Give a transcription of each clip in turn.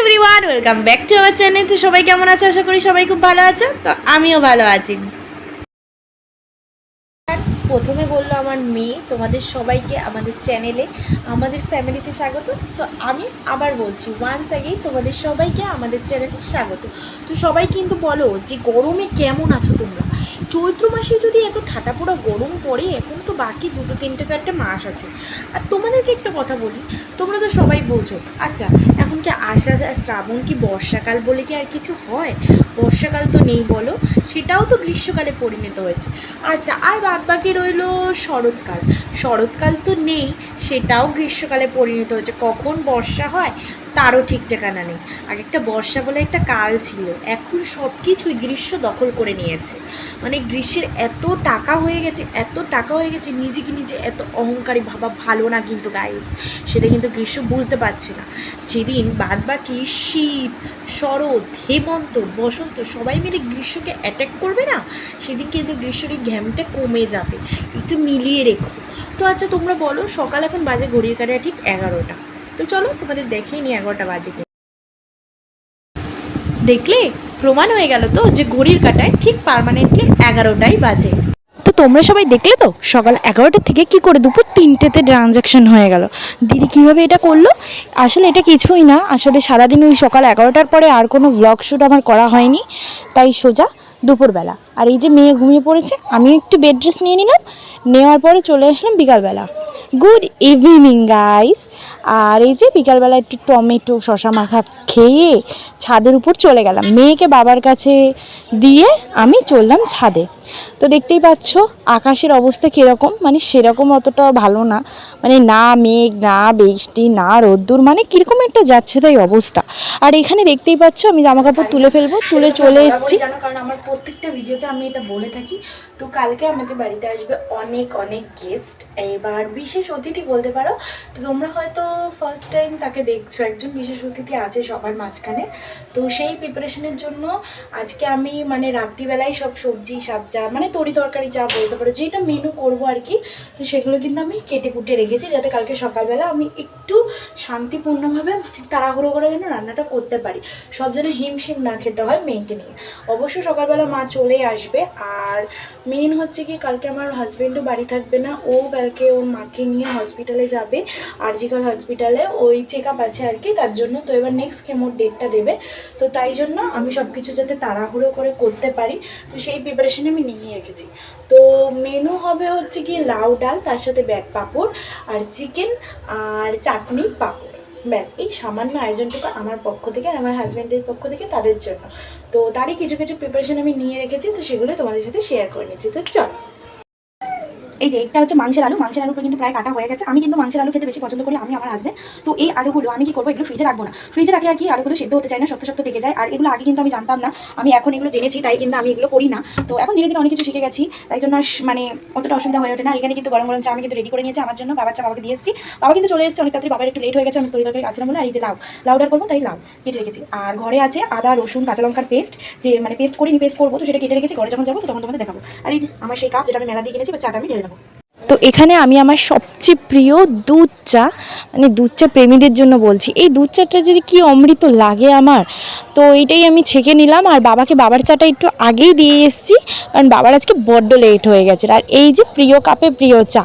Everyone welcome back to our channel তো সবাই কেমন আছো? আশা করি সবাই খুব ভালো আছো। তো আমিও ভালো আছি। প্রথমে বলল আমার মেয়ে, তোমাদের সবাইকে আমাদের চ্যানেলে, আমাদের ফ্যামিলিতে স্বাগত। তো আমি আবার বলছি ওয়ান্স আগেই তোমাদের সবাইকে আমাদের চ্যানেলে স্বাগত। তো সবাই কিন্তু বলো যে গরমে কেমন আছো তোমরা? চৈত্র মাসে যদি এত ঠাটা পোড়া গরম পড়ে, এখন তো বাকি দুটো, তিনটে, চারটে মাস আছে। আর তোমাদেরকে একটা কথা বলি, তোমরা তো সবাই বোঝো। আচ্ছা এখন কি আর শ্রাবণ কি বর্ষাকাল বলে কি আর কিছু হয়? বর্ষাকাল তো নেই বলো। সেটাও তো গ্রীষ্মকালে পরিণত হয়েছে। আচ্ছা আর বাদ বাকি রইল শরৎকাল। শরৎকাল তো নেই, সেটাও গ্রীষ্মকালে পরিণত হয়েছে। কখন বর্ষা হয়? তারও ঠিক ঠিকানা নেই। আগে একটা বর্ষা বলে একটা কাল ছিল। এখন সব কিছুই গ্রীষ্ম দখল করে নিয়েছে। মানে গ্রীষ্মের এত টাকা হয়ে গেছে, এত টাকা হয়ে গেছে, নিজেকে নিজে এত অহংকারী ভাবা ভালো না কিন্তু গাইস সেটা কিন্তু গ্রীষ্ম বুঝতে পারছে না। যেদিন বাদ বাকি শীত, শরৎ, হেমন্ত, বসন্ত সবাই মিলে গ্রীষ্মকে অ্যাটাক করবে না, সেদিন কিন্তু গ্রীষ্মের এই ঘ্যামটা কমে যাবে। একটু মিলিয়ে রেখো। তো আচ্ছা তোমরা বলো, সকাল এখন বাজে, ঘড়ির কাটা ঠিক এগারোটা। তো চলো তোমাদের দেখিয়ে নি এগারোটা বাজে। দেখলে? প্রমাণ হয়ে গেল তো যে ঘড়ির কাটায় ঠিক পার্মানেন্টলি এগারোটাই বাজে। তো তোমরা সবাই দেখলে তো? সকাল এগারোটা থেকে কি করে দুপুর তিনটেতে ট্রানজ্যাকশন হয়ে গেল। দিদি কীভাবে এটা করল? আসলে এটা কিছুই না। আসলে সারাদিন ওই সকাল এগারোটার পরে আর কোনো ব্লগ শ্যুট আমার করা হয়নি। তাই সোজা দুপুরবেলা। আর এই যে মেয়ে ঘুমিয়ে পড়েছে আমি একটু বেড ড্রেস নিয়ে নিলাম। নেওয়ার পরে চলে আসলাম বিকালবেলা। গুড ইভিনিং গাইস আর এই যে বিকালবেলা একটু টমেটো শশা মাখা খেয়ে ছাদের উপর চলে গেলাম। মেয়েকে বাবার কাছে দিয়ে আমি চললাম ছাদে। তো দেখতেই পাচ্ছ, আকাশের অবস্থা কীরকম? মানে সেরকম অতটা ভালো না। মানে না মেঘ, না বৃষ্টি, না রোদ্দুর মানে কীরকম একটা যাচ্ছে তাই অবস্থা। আর এখানে দেখতেই পাচ্ছ, আমি জামা কাপড় তুলে ফেলব, তুলে চলে এসেছি। কারণ আমার প্রত্যেকটা ভিডিওতে আমি এটা বলে থাকি। তো কালকে আমাদের বাড়িতে আসবে অনেক অনেক গেস্ট এবার বিশেষ অতিথি বলতে পারো, তো তোমরা হয়তো ফার্স্ট টাইম তাকে দেখছ। একজন বিশেষ অতিথি আছে সবার মাঝখানে। তো সেই প্রিপারেশনের জন্য আজকে আমি মানে রাত্রিবেলায় সব সবজি সাবজা মানে তরি তরকারি যা বলতে পারো, যেটা মেনু করব আর কি, তো সেগুলো কিন্তু আমি কেটে কুটে রেখেছি যাতে কালকে সকালবেলা আমি একটু শান্তিপূর্ণভাবে মানে তাড়াহুড়ো করে যেন রান্নাটা করতে পারি। সব যেন হিমশিম না খেতে হয় মেয়েকে নিয়ে। অবশ্য সকালবেলা মা চলে আসবে, আর মেন হচ্ছে কি, কালকে আমার হাজব্যান্ডও বাড়ি থাকবে না। ও কালকে ওর মাকে নিয়ে হসপিটালে যাবে আরজিকাল হসপিটালে ওই চেক আপ আছে আর কি, তার জন্য তো এবার নেক্সট কেমোর ডেটটা দেবে। তো তাই জন্য আমি সব কিছু যাতে তাড়াহুড়ো করে করতে পারি। তো সেই প্রিপারেশনে আমি নিয়ে রেখেছি। তো মেনু হবে হচ্ছে কি লাউ ডাল, তার সাথে ব্যাগ পাঁপড় আর চিকেন আর চাটনি পাঁপড়। ব্যাস, এই সামান্য আয়োজনটুকু আমার পক্ষ থেকে আর আমার হাজব্যান্ডের পক্ষ থেকে তাদের জন্য। তো তারই কিছু কিছু প্রিপারেশন আমি নিয়ে রেখেছি, তো সেগুলো তোমাদের সাথে শেয়ার করে নিচ্ছি। তো চল। এই যে এটা হচ্ছে মাংসের আলু, মাংসের আলুটা কিন্তু প্রায় কাটা হয়ে গেছে। আমি কিন্তু মাংসের আলু খেতে বেশি পছন্দ করি, আমি আমার আসবে তো এই আলুগুলো আমি কি করব, এগুলো ফ্রিজে রাখব না। ফ্রিজে রাখলে আর কি আলুগুলো সেদ্ধ হতে চায় না শক্ত শক্ত থেকে যায়। আর এগুলো আগে কিন্তু আমি জানতাম না, আমি এখন এগুলো জেনেছি, তাই কিন্তু আমি এগুলো করি না। তো এখন ধীরে ধীরে অনেক কিছু শিখে গেছি, তাই জন্য মানে অতটা অসুবিধা হয়ে ওঠে না। এখানে কিন্তু গরম গরম চা আমি কিন্তু রেডি করে নিয়েছি আমার জন্য, বাবার চা বাবাকে দিয়ে এসেছি। বাবা কিন্তু চলে এসেছে অনেক তাড়াতাড়ি, বাবার একটু লেট হয়ে গেছে, আমি তৈরি তরকারি কাটছিলাম বলে, আর এই যে লাউ। লাউডার করব, তাই লাউ, কেটে রেখেছি। আর ঘরে আছে আদা, রসুন, কাঁচা লঙ্কার পেস্ট যে মানে পেস্ট করিনি পেস্ট করব, তো সেটা কেটে রেখেছি। ঘরে যখন যাব তখন তোমাদের দেখাবো। আর এই যে আমার সেই কাপ যেটা আমি মেলা দিয়ে কিনেছি, বা চাটা আমি ঢেলে তো এখানে আমি আমার সবচেয়ে প্রিয় দুধ চা মানে দুধ চা প্রেমীদের জন্য বলছি। এই দুধ চাটা যদি কি অমৃত লাগে আমার? তো এইটাই আমি ছেঁকে নিলাম আর বাবাকে বাবার চাটা একটু আগেই দিয়ে এসেছি, কারণ বাবার আজকে বড্ড লেট হয়ে গেছে। আর এই যে প্রিয় কাপে প্রিয় চা,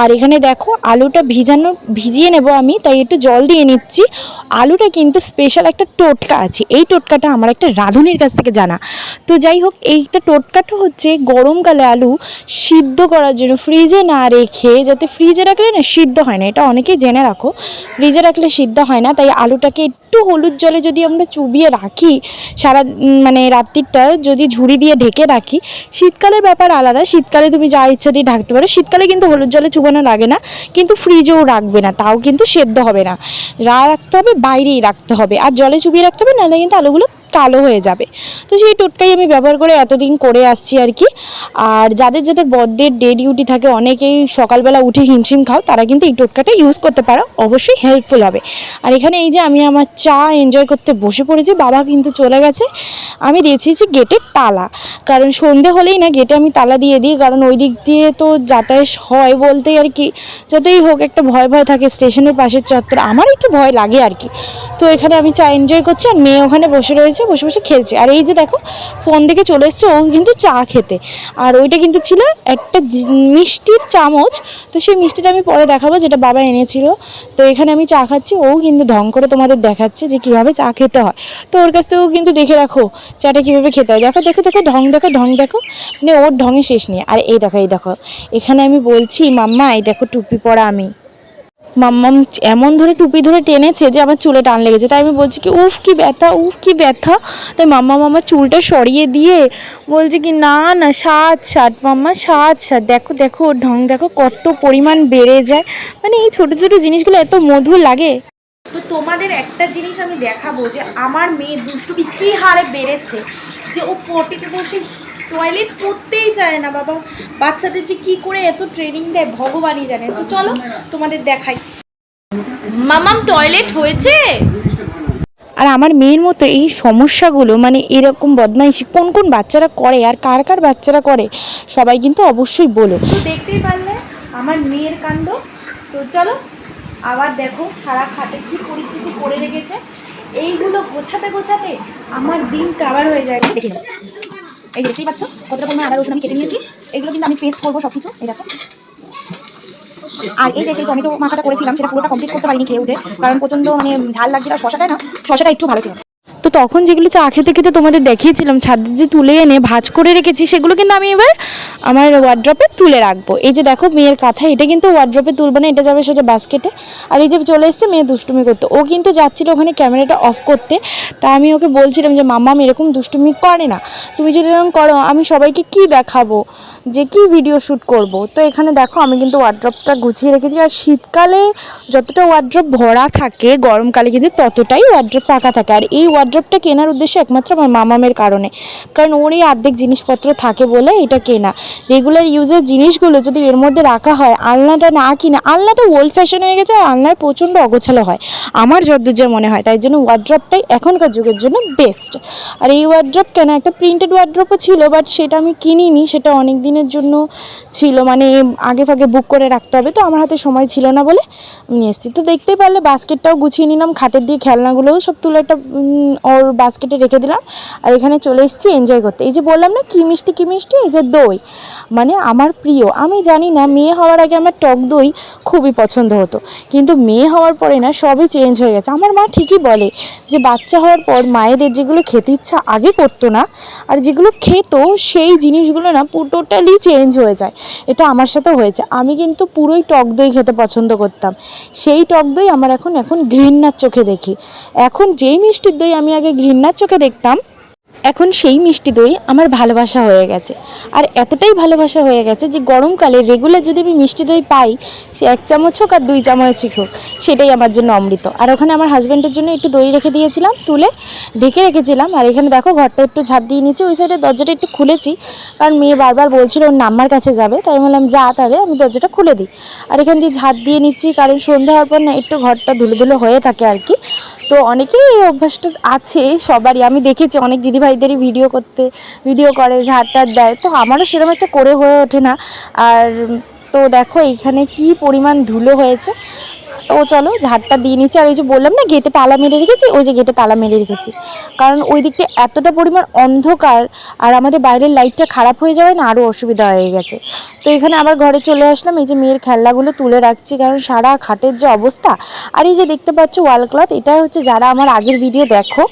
আর এখানে দেখো আলুটা ভিজানো, ভিজিয়ে নেব আমি, তাই একটু জল দিয়ে নিচ্ছি। আলুটা কিন্তু স্পেশাল একটা টোটকা আছে। এই টোটকাটা আমার একটা রাঁধুনির কাছ থেকে জানা। তো যাই হোক, এইটা টোটকাটা হচ্ছে গরমকালে আলু সিদ্ধ করার জন্য ফ্রিজে না রেখে, যাতে ফ্রিজে রাখলে না সিদ্ধ হয় না। এটা অনেকেই জেনে রাখো। ফ্রিজে রাখলে সিদ্ধ হয় না, তাই আলুটাকে একটু হলুদ জলে যদি আমরা চুবিয়ে রাখি, সারা মানে রাত্রিটা যদি ঝুড়ি দিয়ে ঢেকে রাখি, শীতকালের ব্যাপার আলাদা। শীতকালে তুমি যা ইচ্ছা দিয়ে ঢাকতে পারো। শীতকালে কিন্তু হলুদ জলে চুবানো লাগে না, কিন্তু ফ্রিজেও রাখবে না, তাও কিন্তু সেদ্ধ হবে না। রাখতে হবে বাইরেই রাখতে হবে। আর জলে চুবিয়ে রাখতে হবে নাহলে কিন্তু আলুগুলো কালো হয়ে যাবে। তো সেই টোটকাই আমি ব্যবহার করে এতদিন করে আসছি আর কি। আর যাদের যাদের বদ্যের ডে ডিউটি থাকে, অনেকেই সকালবেলা উঠে হিমশিম খাও, তারা কিন্তু এই টোটকাটা ইউজ করতে পারো। অবশ্যই হেল্পফুল হবে। আর এখানে এই যে আমি আমার চা এনজয় করতে বসে পড়েছি, বাবা কিন্তু চলে গেছে। আমি দিয়েছি যে গেটের তালা। কারণ সন্ধে হলেই না গেটে আমি তালা দিয়ে দিই, কারণ ওই দিক দিয়ে তো যাতায়াত হয় বলতে আর কি। যতই হোক একটা ভয় ভয় থাকে স্টেশনের পাশের চত্বর আমার একটু ভয় লাগে আর কি। তো এখানে আমি চা এনজয় করছি, আর মেয়ে ওখানে বসে রয়েছে। বসে বসে খেলছে। আর এই যে দেখো ফোন থেকে চলে এসছে, ও কিন্তু চা খেতে। আর ওইটা কিন্তু ছিল একটা মিষ্টির চামচ। তো সেই মিষ্টিটা আমি পরে দেখাবো, যেটা বাবা এনেছিল। তো এখানে আমি চা খাচ্ছি, ও কিন্তু ঢং করে তোমাদের দেখাচ্ছে যে কীভাবে চা খেতে হয়। তো ওর কাছ থেকেও কিন্তু দেখে রাখো, চাটা কীভাবে খেতে হয়। দেখো দেখো দেখো, ঢং দেখো ঢং, দেখো। মানে ওর ঢঙে শেষ নেই। আর এই দেখো এই দেখো, এখানে আমি বলছি, মাম্মা, এই দেখো টুপি পরা আমি। মাম্মাম এমন ধরে টুপি ধরে টেনেছে যে আমার চুলে টান লেগেছে। তাই আমি বলছি কি, উফ, কি ব্যথা, উফ, কি ব্যথা। তাই মাম্মা মামা চুলটা সরিয়ে দিয়ে বলছে কি, না না, সাত সাত, মাম্মা, সাত সাত। দেখো দেখো ঢং, দেখো কত পরিমাণ বেড়ে যায়। মানে এই ছোটো ছোটো জিনিসগুলো এত মধুর লাগে। তো তোমাদের একটা জিনিস আমি দেখাবো যে আমার মেয়ে দুষ্টুমি কী হারে বেড়েছে, যে ও পটিতে বসে টয়লেট করতেই চায় না বাবা। বাচ্চাদের যে কি করে এত ট্রেনিং দেয় ভগবানই জানে। তো চলো তোমাদের দেখাই। মামাম টয়লেট হয়েছে? আর আমার মেয়ের মতো এই সমস্যাগুলো মানে এরকম বদমাইশি কোন কোন বাচ্চারা করে আর কার কার বাচ্চারা করে সবাই কিন্তু অবশ্যই বলো। তো দেখতেই পারলে আমার মেয়ের কাণ্ড। তো চলো আবার দেখো সারা খাটে কি পরিস্থিতি করে রেখেছে এইগুলো গোছাতে গোছাতে আমার দিন কাবার হয়ে যায়। দেখে। এই যে দেখতেই পাচ্ছ, কতটা পরিমাণ আদা, রসুন আমি কেটে নিয়েছি। এগুলো কিন্তু আমি পেস্ট করব সব কিছু এই দেখো। আর এই যে সেই টমেটো মাখাটা করেছিলাম, সেটা পুরোটা কমপ্লিট করতে পারিনি খেয়ে উঠে, কারণ প্রচণ্ড মানে ঝাল লাগছিল শশাটা না, শশাটা একটু ভালো ছিল। তো তখন যেগুলো চা খেতে খেতে তোমাদের দেখিয়েছিলাম, ছাদ দিয়ে তুলে এনে ভাজ করে রেখেছি, সেগুলো কিন্তু আমি এবার আমার ওয়ার্ড্রপে তুলে রাখব। এই যে দেখো মেয়ের কাঁথা, এটা কিন্তু ওয়ার্ড্রপে তুলবে না, এটা যাবে সোজা বাস্কেটে আর এই যে চলে এসছে মেয়ে দুষ্টুমি করতে। ও কিন্তু যাচ্ছিল ওখানে ক্যামেরাটা অফ করতে, তা আমি ওকে বলছিলাম যে মাম্মাম এরকম দুষ্টুমি করে না। তুমি যদি এরকম করো, আমি সবাইকে কি দেখাবো? যে কি ভিডিও শ্যুট করব? তো এখানে দেখো আমি কিন্তু ওয়ার্ড্রপটা গুছিয়ে রেখেছি। আর শীতকালে যতটা ওয়ার্ড্রপ ভরা থাকে, গরমকালে কিন্তু ততটাই ওয়ার্ড্রপ ফাঁকা থাকে। আর এই ওয়ার্ড্রপটা কেনার উদ্দেশ্য একমাত্র আমার মামামের কারণে। কারণ ওর এই অর্ধেক জিনিসপত্র থাকে বলে এটা কেনা। রেগুলার ইউজের জিনিসগুলো যদি এর মধ্যে রাখা হয়, আলনাটা না কিনে আলনাটা ওল্ড ফ্যাশন হয়ে গেছে আর আলনায় প্রচণ্ড অগোছালো হয়। আমার যদ্দূর যা মনে হয়, তাই জন্য ওয়ার্ড্রপটাই এখনকার যুগের জন্য বেস্ট আর এই ওয়ার্ড্রপ কেন, একটা প্রিন্টেড ওয়ার্ড্রপও ছিল বাট সেটা আমি কিনিনি, সেটা অনেক দিনের জন্য ছিল মানে আগে ফাগে বুক করে রাখতে হবে, তো আমার হাতে সময় ছিল না বলে আমি নিয়ে এসেছি। তো দেখতেই পারলে বাস্কেটটাও গুছিয়ে নিলাম, খাটের দিয়ে খেলনাগুলোও সব তুলে একটা ওর বাস্কেটে রেখে দিলাম আর এখানে চলে এসেছি এনজয় করতে। এই যে বললাম না, কি মিষ্টি কি মিষ্টি? এই যে দই। মানে আমার প্রিয়, আমি জানি না, মেয়ে হওয়ার আগে আমার টক দই খুবই পছন্দ হতো। কিন্তু মেয়ে হওয়ার পরে না, সবই চেঞ্জ হয়ে গেছে। আমার মা ঠিকই বলে যে, বাচ্চা হওয়ার পর মায়েদের যেগুলো খেতে ইচ্ছা আগে করতো না, আর যেগুলো খেত, সেই জিনিসগুলো না টোটালি চেঞ্জ হয়ে যায়। এটা আমার সাথে হয়েছে। আমি কিন্তু পুরোই টক দই খেতে পছন্দ করতাম। সেই টক দই আমার এখন এখন ঘৃণার চোখে দেখি। এখন যেই মিষ্টির দই আমি আগে ঘৃণার চোখে দেখতাম, এখন সেই মিষ্টি দই আমার ভালোবাসা হয়ে গেছে। আর এতটাই ভালোবাসা হয়ে গেছে যে গরমকালে রেগুলার যদি আমি মিষ্টি দই পাই, সে এক চামচ হোক আর দুই চামচ হোক, সেটাই আমার জন্য অমৃত। আর ওখানে আমার হাজব্যান্ডের জন্য একটু দই রেখে দিয়েছিলাম, তুলে ঢেকে রেখেছিলাম। আর এখানে দেখো ঘরটা একটু ঝাঁট দিয়ে নিচ্ছি ওই সাইডে দরজাটা একটু খুলেছি, কারণ মেয়ে বারবার বলছিল ওর নাম্বার কাছে যাবে, তাই বললাম, যা তাহলে আমি দরজাটা খুলে দিই। আর এখান দিয়ে ঝাঁট দিয়ে নিচ্ছি, কারণ সন্ধ্যা হওয়ার পর না একটু ঘরটা ধুলো ধুলো হয়ে থাকে আর কি। তো অনেকেই এই অভ্যাসটা আছে, সবারই। আমি দেখেছি অনেক দিদিভাইদেরই ভিডিও করতে, ভিডিও করে ঝাড় টার দেয়। তো আমারও সেরকম একটা করে হয়ে ওঠে না। আর তো দেখো, এইখানে কি পরিমাণ ধুলো হয়েছে। তো চলো ঝাড়টা দিয়ে নিচ্ছি আর ওই যে বললাম না, গেটে তালা মেরে রেখেছি, ওই যে গেটে তালা মেরে রেখেছি। কারণ ওই দিকটা এতটা পরিমাণ অন্ধকার, আর আমাদের বাইরের লাইটটা খারাপ হয়ে যাওয়ায় না আরও অসুবিধা হয়ে গেছে। তো এখানে আবার ঘরে চলে আসলাম, এই যে মেয়ের খেলনাগুলো তুলে রাখছি, কারণ সারা খাটের যে অবস্থা, আর এই যে দেখতে পাচ্ছ ওয়াল ক্লথ, এটা হচ্ছে যারা আমার আগের ভিডিও দেখো,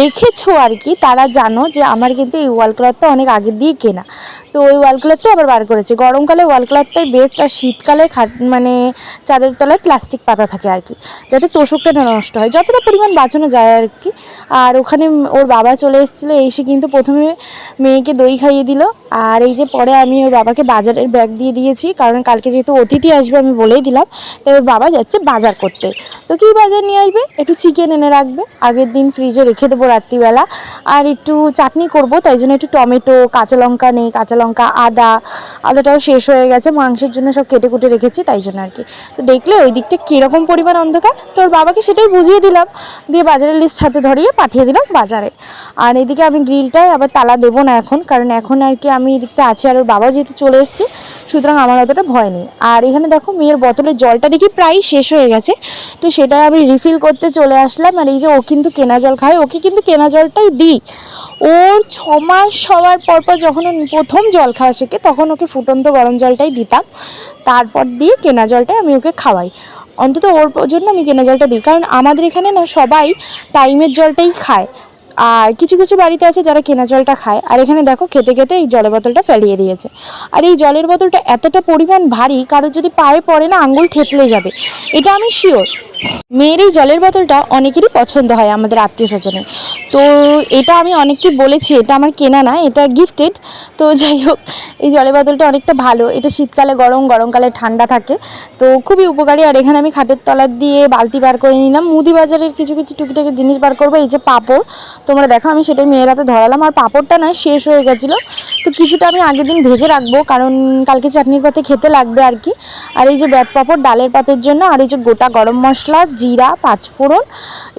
দেখেছ আর কি, তারা জানো যে আমার কিন্তু এই ওয়াল ক্লথটা অনেক আগের দিয়ে কেনা। তো ওই ওয়াল ক্লথটাই আবার বার করেছে। গরমকালে ওয়াল ক্লথটাই বেস্ট আর শীতকালে খাট মানে চাঁদের তলায় প্লাস্টিক পাতা থাকে আর কি, যাতে তোষকটা না নষ্ট হয়। যতটা পরিমাণ বাঁচানো যায় আর কি। আর ওখানে ওর বাবা চলে এসেছিল, এসে কিন্তু প্রথমে মেয়েকে দই খাইয়ে দিল। আর এই যে পরে আমি ওর বাবাকে বাজারের ব্যাগ দিয়ে দিয়েছি, কারণ কালকে যেহেতু অতিথি আসবে আমি বলেই দিলাম, তাই ওর বাবা যাচ্ছে বাজার করতে। তো কী বাজার নিয়ে আসবে? একটু চিকেন এনে রাখবে। আগের দিন ফ্রিজে রেখে দেবো রাত্রিবেলা। আর একটু চাটনি করব, তাই জন্য একটু টমেটো, কাঁচা লঙ্কা নেই, কাঁচা লঙ্কা, আদা, আদাটাও শেষ হয়ে গেছে। মাংসের জন্য সব কেটে কুটে রেখেছি, তাই জন্য আর কি। তো দেখলে ওই দিকটা পরিমাণ অন্ধকার, তোর বাবাকে সেটাই বুঝিয়ে দিলাম, দিয়ে বাজারের লিস্ট হাতে ধরিয়ে পাঠিয়ে দিলাম বাজারে। আর এদিকে আমি গ্রিলটায় আবার তালা দেবো না এখন, কারণ এখন আর কি আমি এদিকটা আছি আর ওর বাবা যেহেতু চলে এসেছে, সুতরাং আমার অতটা ভয় নেই। আর এখানে দেখো মেয়ের বোতলের জলটা দেখি প্রায় শেষ হয়ে গেছে, তো সেটা আমি রিফিল করতে চলে আসলাম। আর এই যে ও কিন্তু কেনা জল খায়, ওকে কিন্তু কেনা জলটাই দিই। ওর ছ মাস হওয়ার পর পর যখন প্রথম জল খাওয়া শেখে, তখন ওকে ফুটন্ত গরম জলটাই দিতাম। তারপর দিয়ে কেনা জলটাই আমি ওকে খাওয়াই। অন্তত ওর জন্য আমি কেনা জলটা দিই। কারণ আমাদের এখানে না সবাই টাইমের জলটাই খায়। আর কিছু কিছু বাড়িতে আছে যারা কেনা জলটা খায়। আর এখানে দেখো খেতে খেতে এই জলের বোতলটা ফেলিয়ে দিয়েছে। আর এই জলের বোতলটা এতটা পরিমাণ ভারী, কারোর যদি পায়ে পড়ে না আঙুল থেতলে যাবে। এটা আমি শিওর মেয়ের এই জলের বোতলটা অনেকেরই পছন্দ হয় আমাদের আত্মীয় স্বজনের। তো এটা আমি অনেককে বলেছি, এটা আমার কেনা না, এটা গিফটেড তো যাই হোক, এই জলের বোতলটা অনেকটা ভালো। এটা শীতকালে গরম, গরমকালে ঠান্ডা থাকে। তো খুবই উপকারী। আর এখানে আমি খাটের তলার দিয়ে বালতি বার করে নিলাম। মুদি বাজারের কিছু কিছু টুকিটাকি জিনিস বার করব, এই যে পাঁপড়। তোমরা দেখো, আমি সেটাই মেয়ের হাতে ধরালাম। আর পাঁপড়টা না, শেষ হয়ে গেছিল। তো কিছুটা আমি আগের দিন ভেজে রাখব, কারণ কালকে চাটনির পাতে খেতে লাগবে আর কি। আর এই যে ব্যাট পাঁপড়, ডালের পাতের জন্য, আর এই যে গোটা গরম মশলা জিরা, পাঁচফোড়ন,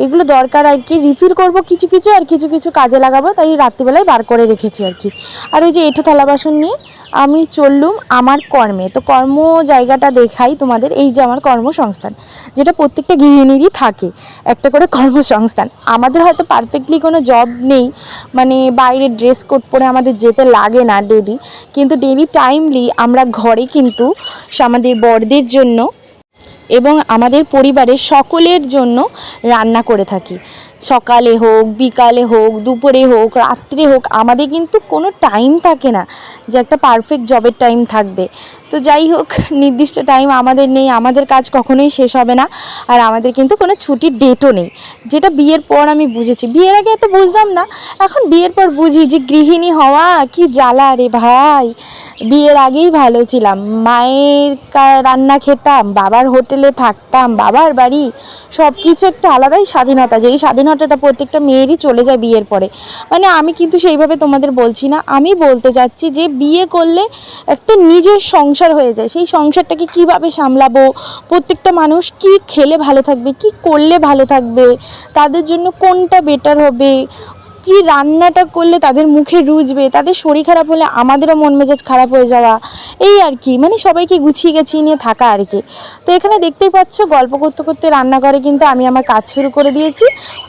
এগুলো দরকার আর কি। রিফিল করব কিছু কিছু আর কিছু কিছু কাজে লাগাবো, তাই রাত্রিবেলায় বার করে রেখেছি আর কি। আর ওই যে এঁঠো থালা বাসন নিয়ে আমি চললুম আমার কর্মে। তো কর্ম জায়গাটা দেখাই তোমাদের, এই যে আমার কর্মসংস্থান, যেটা প্রত্যেকটা গৃহিণীরই থাকে, একটা করে কর্মসংস্থান। আমাদের হয়তো পারফেক্টলি কোনো জব নেই মানে বাইরে ড্রেস কোড পরে আমাদের যেতে লাগে না ডেলি কিন্তু ডেলি টাইমলি আমরা ঘরে কিন্তু আমাদের বড়দের জন্য এবং আমাদের পরিবারের সকলের জন্য রান্না করে থাকি। সকালে হোক, বিকালে হোক, দুপুরে হোক, রাত্রে হোক, আমাদের কিন্তু কোনো টাইম থাকে না যে একটা পারফেক্ট জবের টাইম থাকবে। তো যাই হোক, নির্দিষ্ট টাইম আমাদের নেই, আমাদের কাজ কখনোই শেষ হবে না, আর আমাদের কিন্তু কোনো ছুটির ডেটও নেই। যেটা বিয়ের পর আমি বুঝেছি, বিয়ের আগে এত বুঝতাম না, এখন বিয়ের পর বুঝি যে গৃহিণী হওয়া কি জ্বালা রে ভাই। বিয়ের আগেই ভালো ছিলাম, মায়ের রান্না খেতাম, বাবার হোটেলে থাকতাম, বাবার বাড়ি সব কিছু একটা আলাদাই স্বাধীনতা, যেই স্বাধীনতাটা প্রত্যেকটা মেয়েরই চলে যায় বিয়ের পরে। মানে আমি কিন্তু সেইভাবে তোমাদের বলছি না। আমি বলতে যাচ্ছি যে বিয়ে করলে একটা নিজের সংসার হয়ে যায়। সেই সংসারটাকে কীভাবে সামলাবো? প্রত্যেকটা মানুষ কি খেলে ভালো থাকবে? কি করলে ভালো থাকবে? তাদের জন্য কোনটা বেটার হবে? কি রান্নাটা করলে তাদের মুখে রুজবে? তাদের শরীর খারাপ হলে আমাদেরও মন মেজাজ খারাপ হয়ে যাওয়া। এই আর কি মানে সবাইকে গুছিয়ে গেছিয়ে নিয়ে থাকা আর কি। তো এখানে দেখতেই পাচ্ছ, গল্প করতে করতে রান্নাঘরে কিন্তু আমি আমার কাজ শুরু করে দিয়েছি,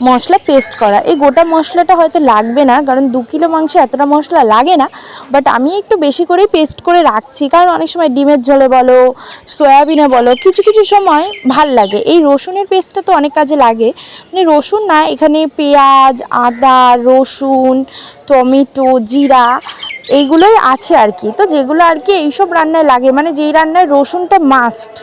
মশলা পেস্ট করা। এই গোটা মশলাটা হয়তো লাগবে না, কারণ দু কিলো মাংসে এতটা মশলা লাগে না বাট আমি একটু বেশি করেই পেস্ট করে রাখছি, কারণ অনেক সময় ডিমের ঝোলে বলো, সয়াবিনে বলো, কিছু কিছু সময় ভালো লাগে। এই রসুনের পেস্টটা তো অনেক কাজে লাগে। মানে রসুন না, এখানে পেঁয়াজ, আদা রসুন, টমেটো, জিরা এইগুলোই আছে আর কি। তো যেগুলো আর কি এইসব রান্নায় লাগে মানে যেই রান্নায় রসুনটা মাস্ট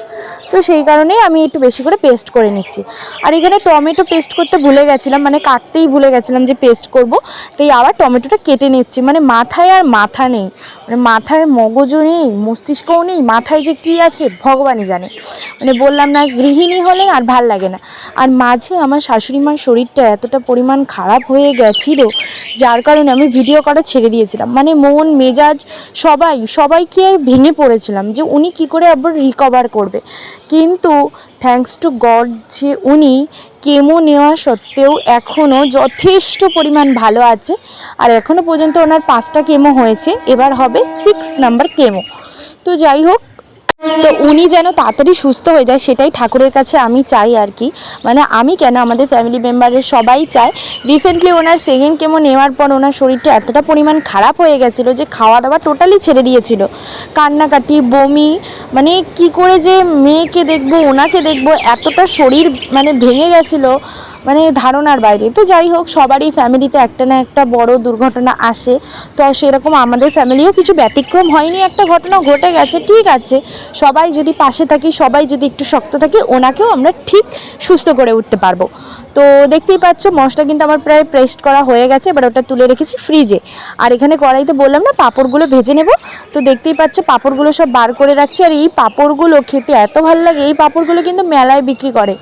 তো সেই কারণেই আমি একটু বেশি করে পেস্ট করে নিচ্ছি। আর এখানে টমেটো পেস্ট করতে ভুলে গেছিলাম মানে কাটতেই ভুলে গেছিলাম যে পেস্ট করব। তাই আবার টমেটোটা কেটে নিচ্ছি মানে মাথায় আর মাথা নেই মানে মাথায় মগজও নেই, মস্তিষ্কও নেই, মাথায় যে কী আছে ভগবানই জানে। মানে বললাম না, গৃহিণী হলে আর ভালো লাগে না। আর মাঝে আমার শাশুড়ি মার শরীরটা এতটা পরিমাণ খারাপ হয়ে গেছিল, যার কারণে আমি ভিডিও করা ছেড়ে দিয়েছিলাম। মানে মন, মেজাজ, সবাই, সবাইকে ভেঙে পড়েছিলাম যে উনি কি করে আবার রিকভার করবে। কিন্তু থ্যাংকস টু গড যে উনি কেমো নেওয়া সত্ত্বেও এখনও যথেষ্ট পরিমাণ ভালো আছে। আর এখনও পর্যন্ত ওনার পাঁচটা কেমো হয়েছে। এবার হবে সিক্স নাম্বার কেমো তো যাই হোক তো উনি যেন তাড়াতাড়ি সুস্থ হয়ে যায়, সেটাই ঠাকুরের কাছে আমি চাই আর কি। মানে আমি কেন আমাদের ফ্যামিলি মেম্বারের সবাই চায়? রিসেন্টলি ওনার সেকেন্ড কেমো নেওয়ার পর ওনার শরীরটা এতটা পরিমাণ খারাপ হয়ে গেছিল যে খাওয়া দাওয়া টোটালি ছেড়ে দিয়েছিল। কান্নাকাটি, বমি মানে কি করে যে মেয়েকে দেখব, ওনাকে দেখব, এতটা শরীর মানে ভেঙে গেছিল। মানে ধারণার বাইরে। তো যাই হোক, সবারই ফ্যামিলিতে একটা না একটা বড় দুর্ঘটনা আসে। তো সেরকম আমাদের ফ্যামিলিও কিছু ব্যতিক্রম হয়নি, একটা ঘটনা ঘটে গেছে, ঠিক আছে। সবাই যদি পাশে থাকি, সবাই যদি একটু শক্ত থাকি, ওনাকেও আমরা ঠিক সুস্থ করে উঠতে পারব। তো দেখতেই পাচ্ছ, মশলা কিন্তু আমার প্রায় পেস্ট করা হয়ে গেছে, এবার ওটা তুলে রেখেছি ফ্রিজে আর এখানে কড়াইতে বললাম না, পাঁপড়গুলো ভেজে নেব। তো দেখতেই পাচ্ছ, পাঁপড়গুলো সব বার করে রাখছি, আর এই পাঁপড়গুলো খেতে এত ভালো লাগে, এই পাঁপড়গুলো কিন্তু মেলায় বিক্রি করে।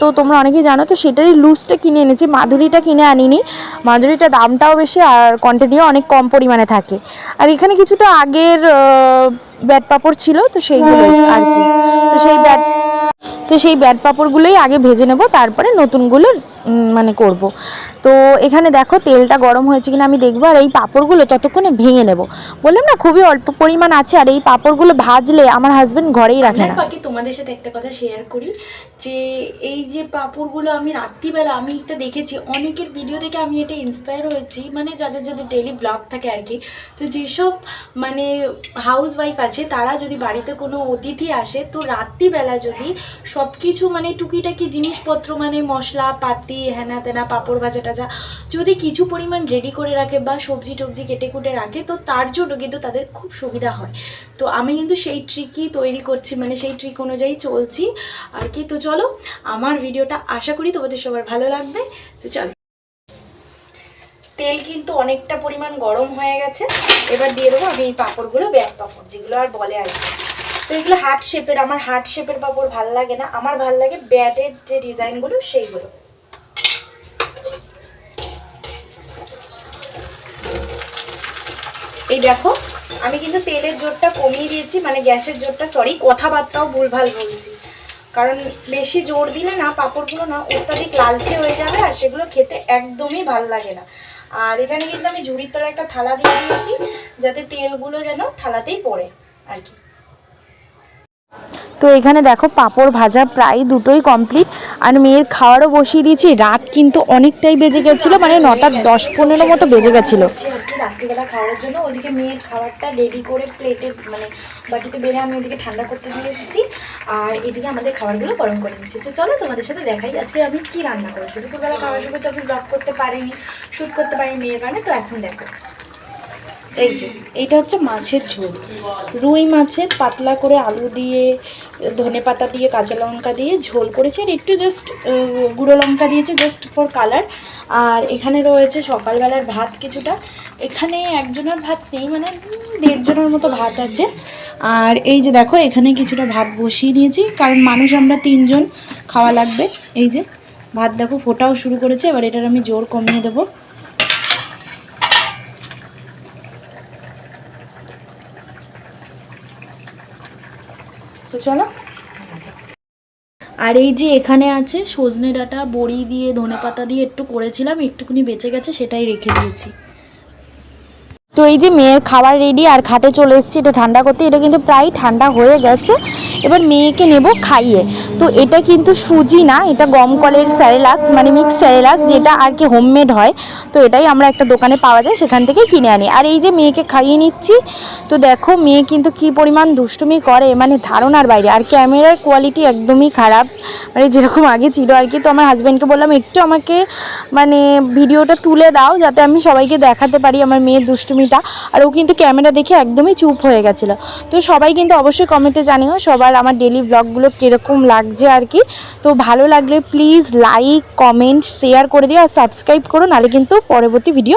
তো তোমরা অনেকেই জানো তো, সেটারই লুজটা কিনে এনেছি, মাধুরীটা কিনে আনিনি। মাধুরীটা দামটাও বেশি, আর কোয়ান্টিটিও অনেক কম পরিমাণে থাকে। আর এখানে কিছুটা আগের ব্যাট পাপড় ছিল, তো সেইগুলো আর কি। তো সেই ব্যাট পাপড়গুলোই আগে ভেজে নেব তারপরে নতুনগুলো মানে করব। তো এখানে দেখো তেলটা গরম হয়েছে কিনা আমি দেখব, আর এই পাঁপড়গুলো ততক্ষণে ভেঙে নেব। বললাম না, খুবই অল্প পরিমাণ আছে, আর এই পাঁপড়গুলো ভাজলে আমার হাজব্যান্ড ঘরেই রাখে না। বাকি তোমাদের সাথে একটা কথা শেয়ার করি, যে এই যে পাঁপড়গুলো আমি রাত্রিবেলা, আমি এটা দেখেছি, অনেকের ভিডিও দেখে আমি এটা ইন্সপায়ার হয়েছি মানে যাদের যাদের ডেলি ব্লগ থাকে আর কি। তো যেসব মানে হাউস ওয়াইফ আছে, তারা যদি বাড়িতে কোনো অতিথি আসে, তো রাত্রিবেলা যদি সব কিছু মানে টুকিটাকি জিনিসপত্র মানে মশলা, পাতি হ্যানা তেনা, পাঁপড় ভাজা টাজা, যদি কিছু পরিমাণ রেডি করে রাখে বা সবজি টবজি কেটে কুটে রাখে, তো তার জন্য কিন্তু তাদের খুব সুবিধা হয়। তো আমি কিন্তু সেই ট্রিকই তৈরি করছি মানে সেই ট্রিক অনুযায়ী চলছি। আর কি, তো চলো, আমার ভিডিওটা আশা করি তোমাদের সবার ভালো লাগবে। তো চলো। তেল কিন্তু অনেকটা পরিমাণ গরম হয়ে গেছে। এবার দিয়ে দেবো আমি এই পাঁপড়গুলো, ব্যাগ পাঁপড়, যেগুলো আর বলে আর তো এগুলো হার্ট শেপের আমার হার্ট শেপের পাঁপড় ভালো লাগে না। আমার ভালো লাগে ব্যাটের যে ডিজাইনগুলো সেইগুলো। এই দেখো, আমি কিন্তু তেলের জোরটা কমিয়ে দিয়েছি মানে গ্যাসের জোরটা সরি কথাবার্তাও ভুলভাল বলছি। কারণ বেশি জোর দিলে না, পাঁপড়গুলো না অত্যাধিক লালচে হয়ে যাবে আর সেগুলো খেতে একদমই ভালো লাগে না। আর এখানে কিন্তু আমি ঝুড়ির তলায় একটা থালা দিয়ে দিয়েছি, যাতে তেলগুলো যেন থালাতেই পড়ে, আর কি। তো এখানে দেখো পাঁপড় ভাজা প্রায় দুটোই কমপ্লিট আর মেয়ের খাওয়ারও বসিয়ে দিয়েছি। রাত কিন্তু অনেকটাই বেজে গেছিল মানে নটা দশ পনেরো মতো বেজে গেছিল। রাত্রিবেলা খাওয়ার জন্য ওদিকে মেয়ের খাবারটা রেডি করে প্লেটে মানে বাটিতে বেড়ে আমি ওদিকে ঠান্ডা করতে দিয়ে এসেছি, আর এদিকে আমাদের খাবারগুলো গরম করে নিচ্ছি তো চলো তোমাদের সাথে দেখাই, আজকে আমি কি রান্না করেছি? দুপুরবেলা খাওয়ার সময় তো আমি ব্লগ করতে পারিনি শ্যুট করতে পারিনি মেয়ের কারণে, তো এখন দেখো। এই যে, এইটা হচ্ছে মাছের ঝোল। রুই মাছের পাতলা করে আলু দিয়ে, ধনে পাতা দিয়ে, কাঁচা লঙ্কা দিয়ে ঝোল করেছি আর একটু জাস্ট গুঁড়ো লঙ্কা দিয়েছে জাস্ট ফর কালার আর এখানে রয়েছে সকালবেলার ভাত কিছুটা। এখানে একজনের ভাত নেই মানে দেড়জনের মতো ভাত আছে। আর এই যে দেখো, এখানে কিছুটা ভাত বসিয়ে নিয়েছি, কারণ মানুষ আমরা তিনজন খাওয়া লাগবে। এই যে, ভাত দেখো, ফোটাও শুরু করেছে, এবার এটার আমি জোর কমিয়ে দেবো। চলো। আর এই যে এখানে আছে সজনে ডাঁটা, বড়ি দিয়ে ধনে পাতা দিয়ে একটু করেছিলাম, একটুখানি বেঁচে গেছে, সেটাই রেখে দিয়েছি। তো এই যে মেয়ের খাবার রেডি আর খাটে চলে এসেছি, এটা ঠান্ডা করতে, এটা কিন্তু প্রায় ঠান্ডা হয়ে গেছে। এবার মেয়েকে নেব খাইয়ে। তো এটা কিন্তু সুজি না, এটা গম কলের স্যারেলাক্স মানে মিক্স স্যারেলাক্স, যেটা আর কি হোমমেড হয়। তো এটাই আমরা একটা দোকানে পাওয়া যায়, সেখান থেকে কিনে আনি। আর এই যে মেয়েকে খাইয়ে নিচ্ছি, তো দেখো মেয়ে কিন্তু কি পরিমাণ দুষ্টুমি করে মানে ধারণার বাইরে। আর ক্যামেরার কোয়ালিটি একদমই খারাপ। মানে যেরকম আগে ছিল আর কি, তো আমার হাজব্যান্ডকে বললাম, একটু আমাকে মানে ভিডিওটা তুলে দাও, যাতে আমি সবাইকে দেখাতে পারি, আমার মেয়ের দুষ্টুমিটা আর ও কিন্তু ক্যামেরা দেখে একদমই চুপ হয়ে গেছিল। তো সবাই কিন্তু অবশ্যই কমেন্টে জানিও সবার আমার ডেলি ব্লগগুলো কীরকম লাগছে আর কি। তো ভালো লাগলে প্লিজ লাইক কমেন্ট শেয়ার করে দিও আর সাবস্ক্রাইব করো, নাহলে কিন্তু পরবর্তী ভিডিও